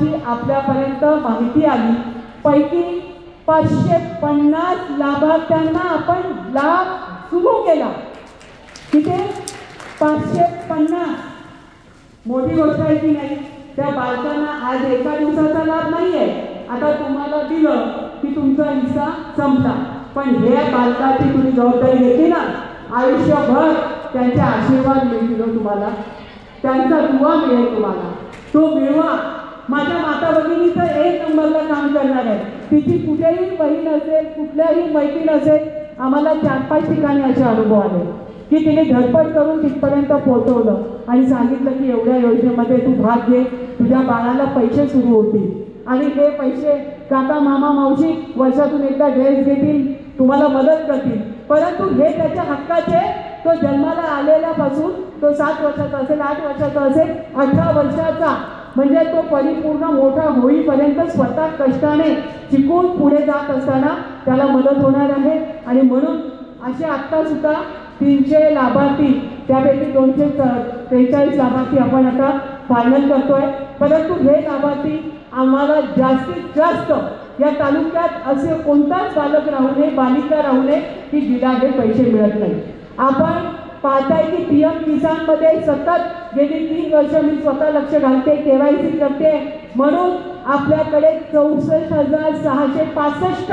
लोकांची आपल्यापर्यंत माहिती आली. पैकी पाचशे पन्नास लाभार्थ्यांना आपण लाभ सुरू केला. तिथे पाचशे पन्नास. मोठी गोष्ट आहे की नाही त्या बालकांना आज एका दिवसाचा लाभ नाही आहे आता तुम्हाला दिलं की तुमचा हिस्सा संपला. पण हे बालकाची तुम्ही जबाबदारी घेतली ना आयुष्यभर त्यांचे आशीर्वाद मिळतील हो तुम्हाला. त्यांचा दुवा मिळेल तुम्हाला. तो मिळवा. माझ्या माता भगिनी तर एक नंबरला काम करणार आहे तिची कुठेही बहीण असेल कुठल्याही मैत्रीण असेल आम्हाला चार पाच ठिकाणी असे अनुभव आले. की तिने धडपड करून तिथपर्यंत पोहोचवलं आणि सांगितलं की एवढ्या योजनेमध्ये तू भाग घे तुझ्या बाळाला पैसे सुरू होतील. आणि हे पैसे काका मामा मावशी वर्षातून एकदा ड्रेस घेतील तुम्हाला मदत करतील. परंतु हे त्याच्या हक्काचे तो जन्माला आलेल्यापासून तो सात वर्षाचा असेल आठ वर्षाचा असेल अठरा वर्षाचा म्हणजे तो परिपूर्ण मोठा होईपर्यंत स्वतः कष्टाने शिकून पुढे जात असताना त्याला मदत होणार आहे. आणि म्हणून असे आत्तासुद्धा तीनशे लाभार्थी त्यापैकी दोनशे त्रेचाळीस लाभार्थी आपण आता फायनल करतोय. परंतु हे लाभार्थी आम्हाला जास्तीत जास्त या तालुक्यात असे कोणताच बालक राहू नये बालिका राहू नये की जिला हे पैसे मिळत नाही. आपण पाहताय की पी एम किसानमध्ये सतत गेली तीन वर्ष मी स्वतः लक्ष घालते केवायसी करते. म्हणून आपल्याकडे चौसष्ट हजार सहाशे पासष्ट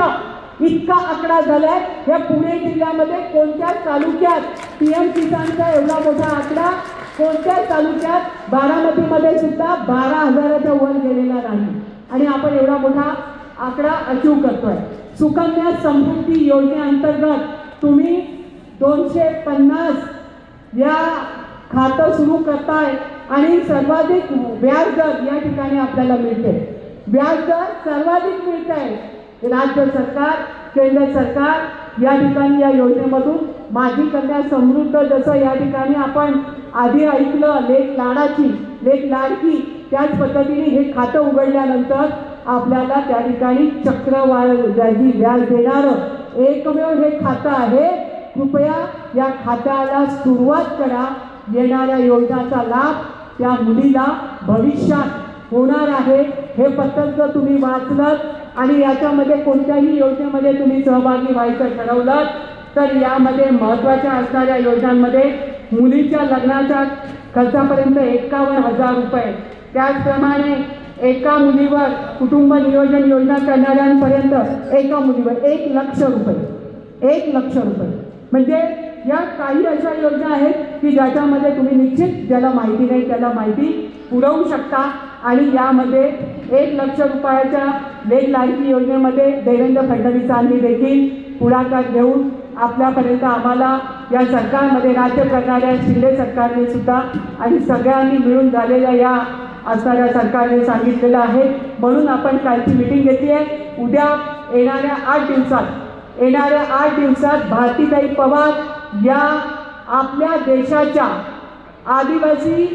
इतका आकडा झालाय. या पुणे जिल्ह्यामध्ये कोणत्या तालुक्यात पी एम किसानचा एवढा मोठा आकडा? कोणत्या तालुक्यात? बारामतीमध्ये सुद्धा बारा हजाराच्या वर गेलेला नाही. आणि आपण एवढा मोठा आकडा अचीव करतोय. सुकन्या समृद्धी योजनेअंतर्गत तुम्ही दोनशे पन्नास या खातं सुरू करताय आणि सर्वाधिक व्याज दर या ठिकाणी आपल्याला मिळते. व्याज दर सर्वाधिक मिळत आहे राज्य सरकार केंद्र सरकार या ठिकाणी या योजनेमधून माझी कन्या समृद्ध जसं या ठिकाणी आपण आधी ऐकलं लेख लाडाची लेख लाडकी त्याच पद्धतीने हे खातं उघडल्यानंतर आपल्याला त्या ठिकाणी चक्रवाढ व्याज देणारं एकमेव हे खातं आहे. कृपया या खात्याला सुरुवात करा. येणाऱ्या योजनाचा लाभ त्या मुलीला भविष्यात होणार आहे. हे पत्रक जर तुम्ही वाचलं आणि याच्यामध्ये कोणत्याही योजनेमध्ये तुम्ही सहभागी व्हायचं ठरवलं तर यामध्ये महत्त्वाच्या असणाऱ्या योजनांमध्ये मुलीच्या लग्नाच्या खर्चापर्यंत एकावन्न हजार रुपये. त्याचप्रमाणे एका मुलीवर कुटुंब नियोजन योजना करणाऱ्यांपर्यंत एका मुलीवर एक लक्ष रुपये. एक लक्ष रुपये. म्हणजे या काही अशा योजना आहेत की ज्याच्यामध्ये तुम्ही निश्चित ज्याला माहिती नाही त्याला माहिती पुरवू शकता. आणि यामध्ये एक लक्ष रुपयाच्या वेग लाईफ योजनेमध्ये देवेंद्र फडणवीसांनी देखील पुढाकार घेऊन आपल्यापर्यंत आम्हाला या सरकारमध्ये राज्य करणाऱ्या शिंदे सरकारने सुद्धा आणि सगळ्यांनी मिळून झालेल्या या असणाऱ्या सरकारने सांगितलेलं आहे म्हणून आपण कालची मिटिंग घेतली आहे. उद्या येणाऱ्या आठ दिवसात येणाऱ्या आठ दिवसात भारतीताई पवार या आपल्या देशाच्या आदिवासी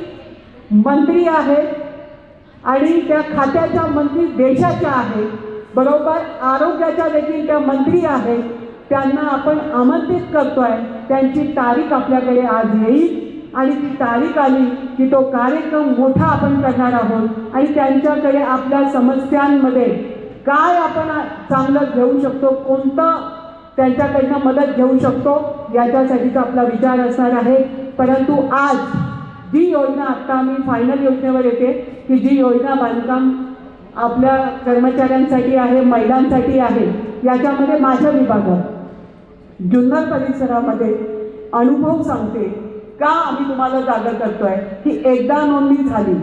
मंत्री आहेत आणि त्या खात्याच्या मंत्री देशाच्या आहेत. बरोबर आरोग्याच्या देखील त्या मंत्री आहेत. त्यांना आपण आमंत्रित करतोय. त्यांची तारीख आपल्याकडे आज येईल आणि ती तारीख आली की तो कार्यक्रम मोठा आपण करणार आहोत. आणि त्यांच्याकडे आपल्या समस्यांमध्ये काय आपण चांगलं घेऊ शकतो कोणतं त्यांच्याकडनं मदत घेऊ शकतो याच्यासाठीचा आपला विचार असणार आहे. परंतु आज जी योजना आत्ता मी फायनल योजनेवर येते की जी योजना बांधकाम आपल्या कर्मचाऱ्यांसाठी आहे महिलांसाठी आहे याच्यामध्ये माझ्या विभागात जुन्नर परिसरामध्ये अनुभव सांगते का आम्ही तुम्हाला जागा करतोय की एकदा नोंदणी झाली.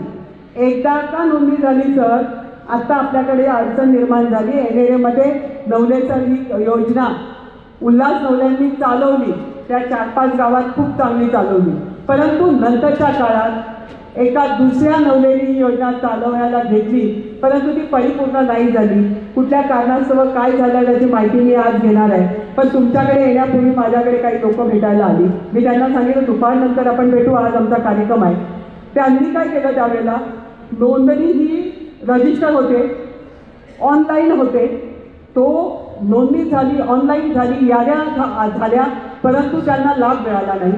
एकदा का नोंदणी झाली तर आत्ता आपल्याकडे अडचण निर्माण झाली. एन एमध्ये नवलेचा ही योजना उल्हास नवल्यांनी चालवली. त्या चार पाच गावात खूप चांगली चालवली. परंतु नंतरच्या काळात एका दुसऱ्या नवलेली योजना चालवण्याला घेतली. परंतु ती परिपूर्ण नाही झाली. कुठल्या कारणास्तव काय झालं त्याची माहिती मी आज घेणार आहे. पण तुमच्याकडे येण्यापूर्वी माझ्याकडे काही लोक भेटायला आली. मी त्यांना सांगितलं दुपारनंतर आपण भेटू आज आमचा कार्यक्रम आहे. त्यांनी काय केलं त्यावेळेला? नोंदणी ही रजिस्टर होते. ऑनलाईन होते. तो नोंदणी झाली ऑनलाईन झाली याद्या झा- झाल्या परंतु त्यांना लाभ मिळाला नाही.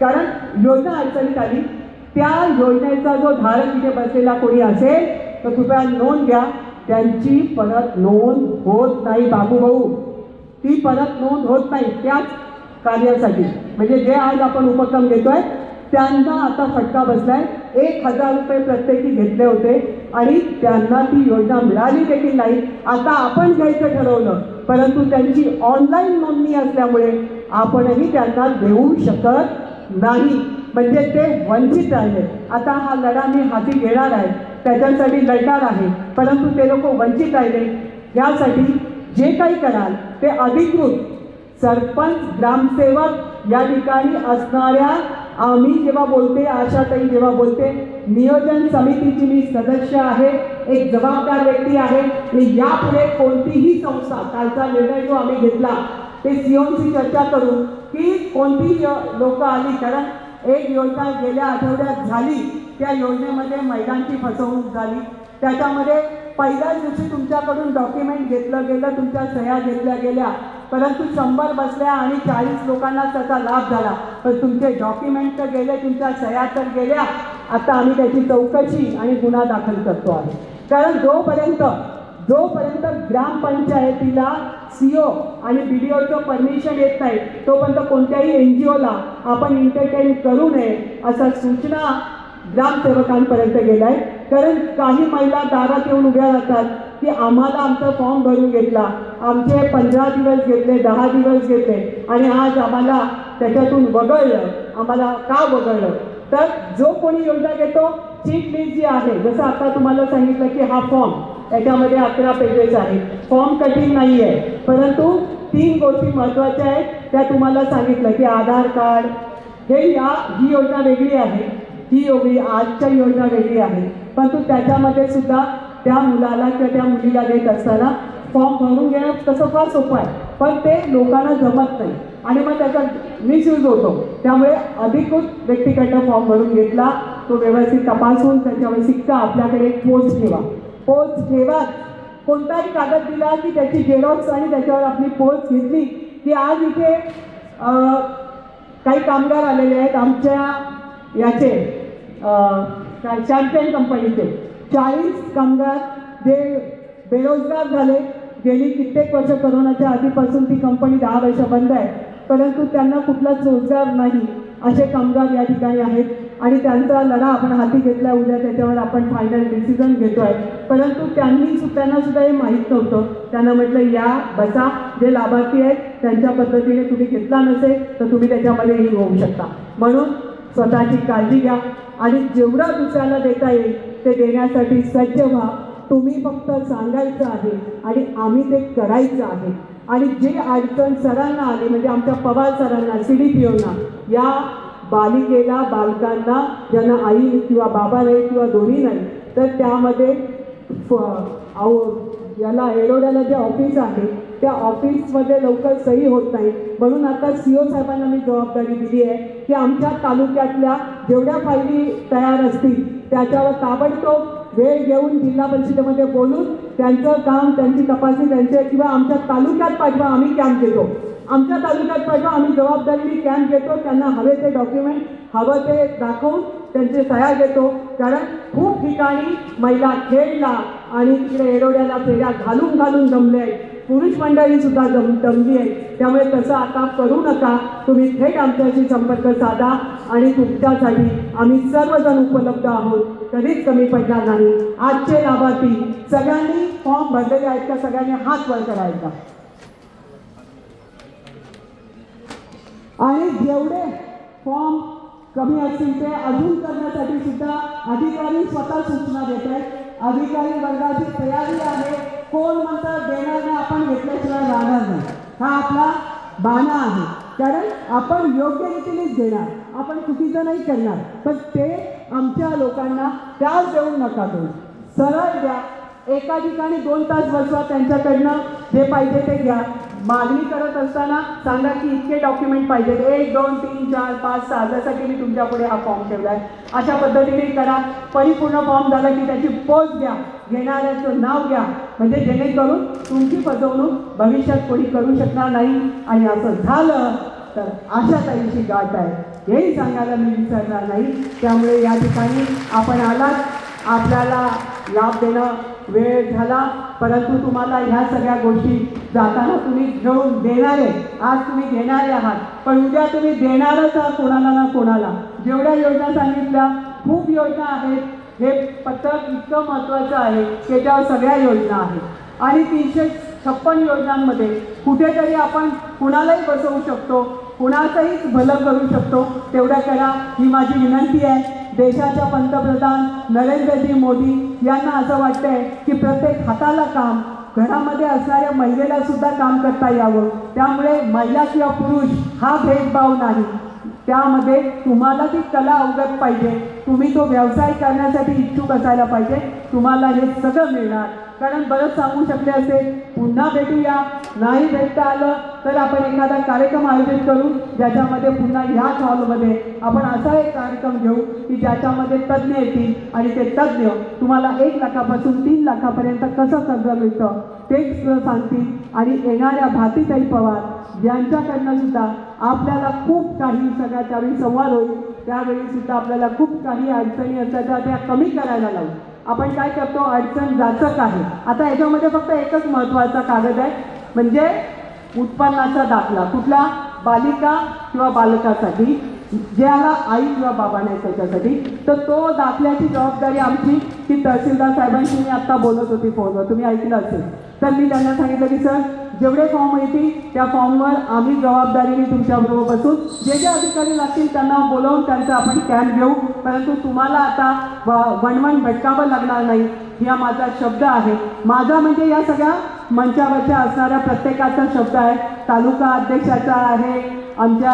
कारण योजना अडचणीत आली. त्या योजनेचा जो धारक तिथे बसलेला कोणी असेल तर कृपया नोंद घ्या. त्यांची परत नोंद होत नाही बाबू भाऊ. ती परत नोंद होत नाही त्याच कार्यासाठी. म्हणजे जे आज आपण उपक्रम घेतोय त्यांना आता फटका बसलाय. एक हजार रुपये प्रत्येकी घेतले होते आणि त्यांना ती योजना मिळाली देखील नाही. आता आपण घ्यायचं ठरवलं परंतु त्यांची ऑनलाईन नोंदणी असल्यामुळे आपणही त्यांना देऊ शकत नाही. म्हणजे ते वंचित राहिले. आता हा लढा मी हाती घेणार आहे. त्याच्यासाठी लढणार आहे. परंतु ते लोक वंचित राहिले. यासाठी जे काही कराल ते अधिकृत सरपंच ग्रामसेवक या ठिकाणी असणाऱ्या आम्ही जेव्हा बोलते आशाताई जेव्हा बोलते नियोजन समितीची मी सदस्य आहे एक जबाबदार व्यक्ती आहे आणि यापुढे कोणतीही संस्था कालचा निर्णय जो आम्ही घेतला ते सीओनशी चर्चा करू की कोणती लोक आली. कारण एक योजना गेल्या आठवड्यात झाली त्या योजनेमध्ये महिलांची फसवणूक झाली. त्याच्यामध्ये पहिल्याच दिवशी तुमच्याकडून डॉक्युमेंट घेतलं गेलं तुमच्या सह्या घेतल्या गेल्या. परंतु शंभर बसल्या आणि चाळीस लोकांना त्याचा लाभ झाला. पण तुमचे डॉक्युमेंट तर गेले तुमच्या सह्या तर गेल्या. आता आम्ही त्याची चौकशी आणि गुन्हा दाखल करतो आहे. कारण जोपर्यंत जोपर्यंत ग्रामपंचायतीला सीओ आणि बी डी ओचं परमिशन येत नाही तोपर्यंत कोणत्याही एन जी ओला आपण इंटरटेन करू नये असा सूचना ग्रामसेवकांपर्यंत गेला आहे कारण काही महिला दारात येऊन उभ्या राहतात. की आम्हाला आमचा फॉर्म भरून घेतला. आमचे पंधरा दिवस घेतले दहा दिवस घेतले. आणि आज आम्हाला त्याच्यातून वगळलं. आम्हाला का वगळलं? तर जो कोणी योजना घेतो चीट लिस्ट जी आहे. जसं आता तुम्हाला सांगितलं की हा फॉर्म याच्यामध्ये अकरा पेजेस आहे फॉर्म कठीण नाही आहे परंतु तीन गोष्टी महत्त्वाच्या आहेत. त्या तुम्हाला सांगितलं की आधार कार्ड. हे या ही योजना वेगळी आहे. ही योगी आजच्या योजना वेगळी आहे. परंतु त्याच्यामध्ये सुद्धा त्या मुलाला किंवा त्या मुलीला देत असताना फॉर्म भरून घेणं तसं फार सोपं आहे. पण ते लोकांना जमत नाही. आणि मग त्याचा मिसयूज होतो. त्यामुळे अधिकृत व्यक्तीकडनं फॉर्म भरून घेतला. तो व्यवस्थित तपासून त्याच्यावर सिक्का आपल्याकडे एक ठेवा. पोच ठेवा कोणताही कागद दिला की त्याची जेरॉक्स आणि त्याच्यावर आपली पोच घेतली की आज इथे काही कामगार आलेले आहेत आमच्या याचे चॅम्पियन कंपनीचे चाळीस कामगार जे बेरोजगार झाले. गेली कित्येक वर्ष करोनाच्या आधीपासून ती कंपनी दहा वर्ष बंद आहे. परंतु त्यांना कुठलाच रोजगार नाही असे कामगार या ठिकाणी आहेत. आणि त्यांचा लढा आपण हाती घेतला. उद्या त्याच्यावर आपण फायनल डिसिजन घेतो आहे परंतु त्यांनी त्यांना सुद्धा हे माहीत नव्हतं. त्यांना म्हटलं या बसा. जे लाभार्थी आहेत त्यांच्या पद्धतीने तुम्ही घेतला नसेल तर तुम्ही त्याच्यामध्ये ही होऊ शकता. म्हणून स्वतःची काळजी घ्या. आणि जेवढं दुसऱ्याला देता येईल ते देण्यासाठी सज्ज व्हा. तुम्ही फक्त सांगायचं आहे आणि आम्ही ते करायचं आहे. आणि जे अडचण सरांना आली म्हणजे आमच्या पवार सरांना सी डी पी ओना या बालिकेला बालकांना ज्यांना आई किंवा बाबा नाही किंवा दोन्ही नाही तर त्यामध्ये फ- याला एरोड्याला जे ऑफिस आहे त्या ऑफिसमध्ये लवकर सही होत नाही. म्हणून आता सी ओ साहेबांना मी जबाबदारी दिली आहे की आमच्या तालुक्यातल्या जेवढ्या फायली तयार असतील त्याच्यावर ताबडतोब वेळ घेऊन जिल्हा परिषदेमध्ये बोलून त्यांचं काम त्यांची तपासणी त्यांचे किंवा आमच्या तालुक्यात पाठवा आम्ही कॅम्प घेतो. आमच्या तालुक्यात पाठवा आम्ही जबाबदारीने कॅम्प घेतो त्यांना हवे ते डॉक्युमेंट हवं ते दाखवून त्यांचे सह्या घेतो. कारण खूप ठिकाणी महिला खेळला आणि तिकडे एरोड्याला फेऱ्या घालून घालून जमले आहेत पुरुष मंडळी सुद्धा जम जमली आहे त्यामुळे तसं आता करू नका. तुम्ही थेट आमच्याशी संपर्क साधा आणि तुमच्यासाठी आम्ही सर्वजण उपलब्ध आहोत. कधीच कमी पडणार नाही. आजचे लाभार्थी सगळ्यांनी फॉर्म भरलेले आहेत का? सगळ्यांनी हात वर करायचा. आणि जेवढे फॉर्म कमी असतील ते अजून करण्यासाठी सुद्धा अधिकारी स्वतः सूचना देत आहेत. अधिकारी वर्गाची तयारी आहे. कोण म्हणतं देणार नाही आपण घेतल्याशिवाय राहणार नाही. हा आपला बाणा आहे. कारण आपण योग्य रीतीनेच देणार. आपण चुकीचं नाही करणार. पण ते आमच्या लोकांना त्रास देऊ नका देऊ सरळ द्या. एका ठिकाणी दोन तास बसवा त्यांच्याकडनं जे पाहिजे ते घ्या. मागणी करत असताना सांगा की इतके डॉक्युमेंट पाहिजेत. एक दोन तीन चार पाच सहा. जसं मी तुमच्यापुढे हा फॉर्म ठेवला आहे अशा पद्धतीने करा. परिपूर्ण फॉर्म झाला की त्याची पोच घ्या. घेणाऱ्याचं नाव घ्या. म्हणजे जेणेकरून तुमची फसवणूक भविष्यात कोणी करू शकणार नाही. आणि असं झालं तर अशा ताईची गाठ आहे. हेही सांगायला मी विसरणार नाही. त्यामुळे या ठिकाणी आपण आलात. आपल्याला लाभ देणं वेळ झाला परंतु तुम्हाला ह्या सगळ्या गोष्टी जाताना तुम्ही घेऊन देणारे आज तुम्ही घेणारे आहात. पण उद्या तुम्ही देणारच आहात कोणाला ना कोणाला. जेवढ्या योजना सांगितल्या खूप योजना आहेत. हे पत्रक इतकं महत्त्वाचं आहे की त्याच्यावर सगळ्या योजना आहेत. आणि तीनशे छप्पन योजनांमध्ये कुठेतरी आपण कुणालाही बसवू शकतो कुणाचंही भलं करू शकतो तेवढं करा ही माझी विनंती आहे. देशाच्या पंतप्रधान नरेंद्रजी मोदी यांना असं वाटतंय की प्रत्येक हाताला काम घरामध्ये असणाऱ्या महिलेला सुद्धा काम करता यावं. त्यामुळे महिला किंवा पुरुष हा भेदभाव नाही. त्यामध्ये तुम्हाला ती कला अवगत पाहिजे. तुम्ही तो व्यवसाय करण्यासाठी इच्छुक असायला पाहिजे. तुम्हाला हे सगळं मिळणार. कारण बरंच सांगू शकले असेल पुन्हा भेटूया. नाही भेटता आलं तर आपण एखादा कार्यक्रम आयोजित करू ज्याच्यामध्ये पुन्हा ह्याच हॉलमध्ये आपण असा एक कार्यक्रम घेऊ की ज्याच्यामध्ये तज्ज्ञ येतील आणि ते तज्ज्ञ तुम्हाला एक लाखापासून तीन लाखापर्यंत कसं कर्ज मिळतं ते सांगतील. आणि येणाऱ्या भातीताई पवार यांच्याकडनं सुद्धा आपल्याला खूप काही सगळ्या त्यावेळी संवाद होईल त्यावेळी सुद्धा आपल्याला खूप काही अडचणी असतात त्या त्या कमी करायला लावू. आपण काय करतो अडचण जाचक आहे. आता याच्यामध्ये फक्त एकच महत्त्वाचा कागद आहे म्हणजे उत्पन्नाचा दाखला. कुठला? बालिका किंवा बालकासाठी ज्याला आई किंवा बाबा नाही त्याच्यासाठी. तर तो दाखल्याची जबाबदारी आमची की तहसीलदार साहेबांशी मी आत्ता बोलत होती फोनवर. तुम्ही ऐकलं असेल. तर मी त्यांना सांगितलं की सर जेवढे फॉर्म येतील त्या फॉर्मवर आम्ही जबाबदारीने तुमच्याबरोबर बसून जे जे अधिकारी लागतील त्यांना बोलवून त्यांचं आपण कॅम्प घेऊ. परंतु तुम्हाला आता व- वणवण भटकावं लागणार नाही हा माझा शब्द आहे. माझा म्हणजे या सगळ्या मंचावरच्या असणाऱ्या प्रत्येकाचा शब्द आहे. तालुका अध्यक्षाचा आहे आमच्या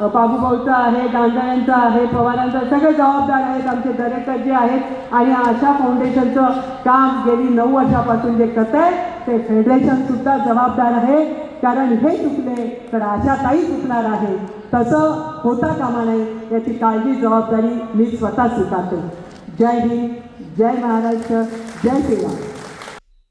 बाबूभाऊचं बाबूभाऊचा आहे गांजाऱ्यांचा आहे पवारांचा सगळे जबाबदार आहेत आमचे डायरेक्टर जे आहेत. आणि अशा फाउंडेशनचं काम गेली नऊ वर्षापासून जे करत आहे ते फेडरेशनसुद्धा जबाबदार आहे. कारण हे चुकले तर अशा काही चुकणार आहे. तसं होता कामा नये याची काळजी जबाबदारी मी स्वतः स्वीकारते. जय हिंद जय महाराष्ट्र जय श्रीराम.